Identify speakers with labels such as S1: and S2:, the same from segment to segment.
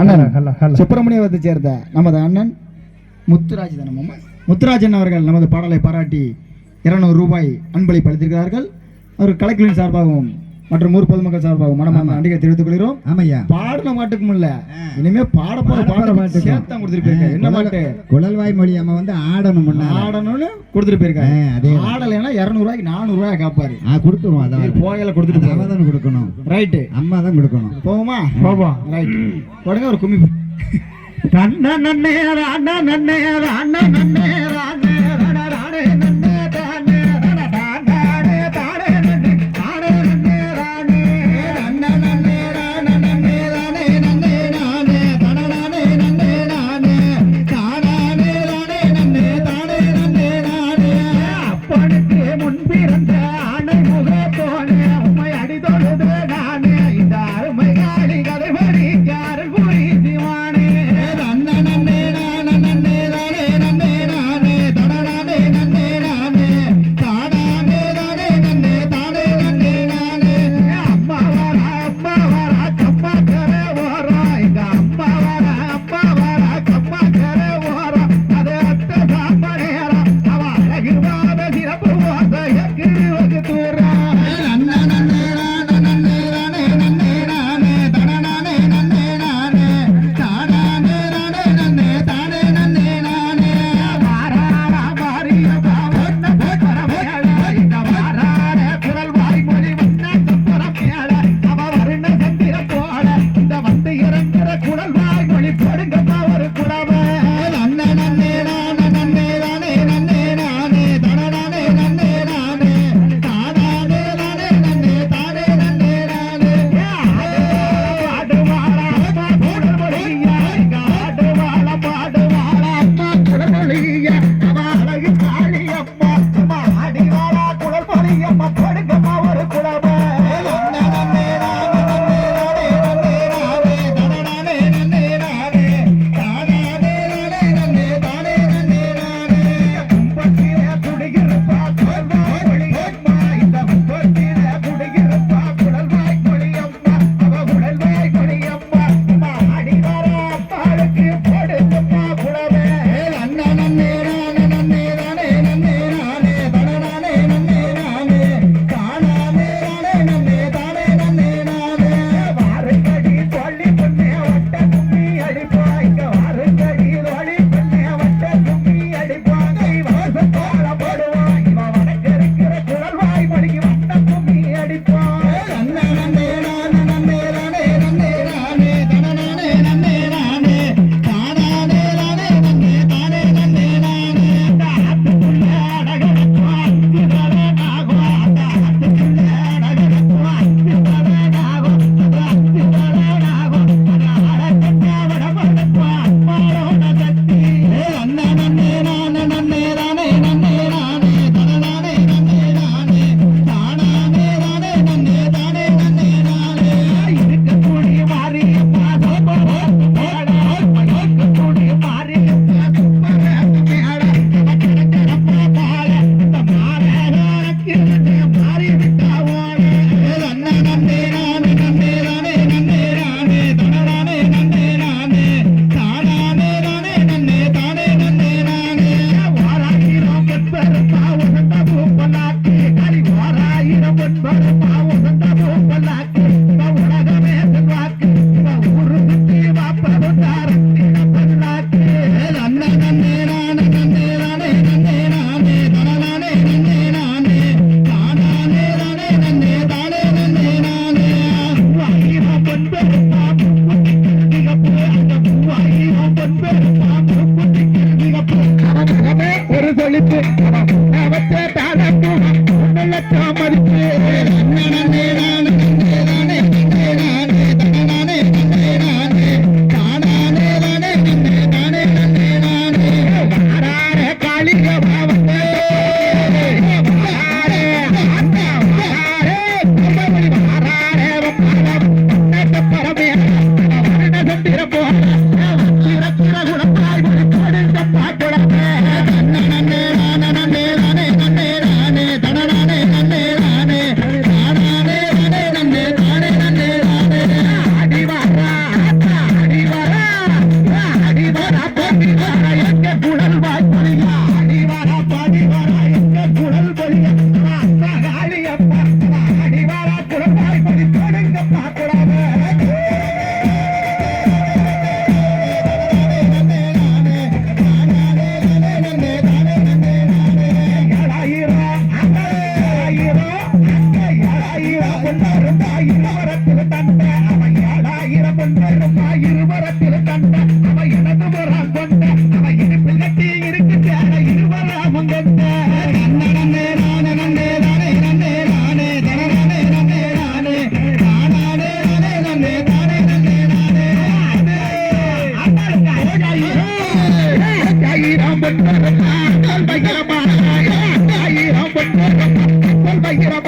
S1: அண்ணன் சுப்பிரமணியத்தை சேர்ந்த நமது அண்ணன் முத்துராஜ் தானம்மா. முத்துராஜன் அவர்கள் நமது பாடலை பாராட்டி இருநூறு ரூபாய் அன்பளிப்பு அளித்திருக்கிறார்கள். அவர் கலைக்குழுவின் சார்பாகவும் மற்றும் ஊர் பொதுமக்கள் சார்பாகவும் மனமார்ந்த நன்றிகளை தெரிவித்துக் கொள்கிறோம்.
S2: ஆமையா.
S1: பாடின மாட்டுக்கும் இல்ல இனிமே பாட போற
S2: பாட பாட்டுக்கும்.
S1: சேர்த்தா கொடுத்துருப்பீங்க. என்ன பாட்டு
S2: குழல்வாய் மொழி அம்மா வந்து ஆடணும்
S1: ஆடணும்னு கொடுத்துட்டு போயிருக்காரு
S2: ஆ, அதே.
S1: ஆடலைன்னா இருநூறு ரூபாய்க்கு நானூறு ரூபாய் காப்பாரு.
S2: ஆ கொடுத்துருவோம் அதான்.
S1: போகையில கொடுத்துட்டு
S2: அவ தான் கொடுக்கணும்.
S1: ரைட்டு.
S2: அம்மா தான் கொடுக்கணும்.
S1: போவோமா?
S3: போவோம்.
S1: ரைட் உடனே ஒரு கும்மி.
S3: தன்ன நன்னே ராண நன்னே ராண நன்னே ஆயிரம் பட்டு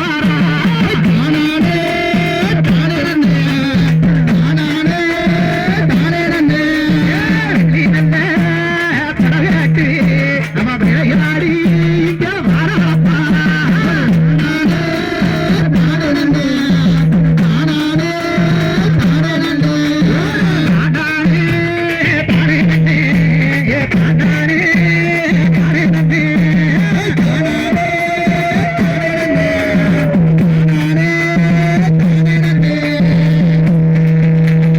S3: வர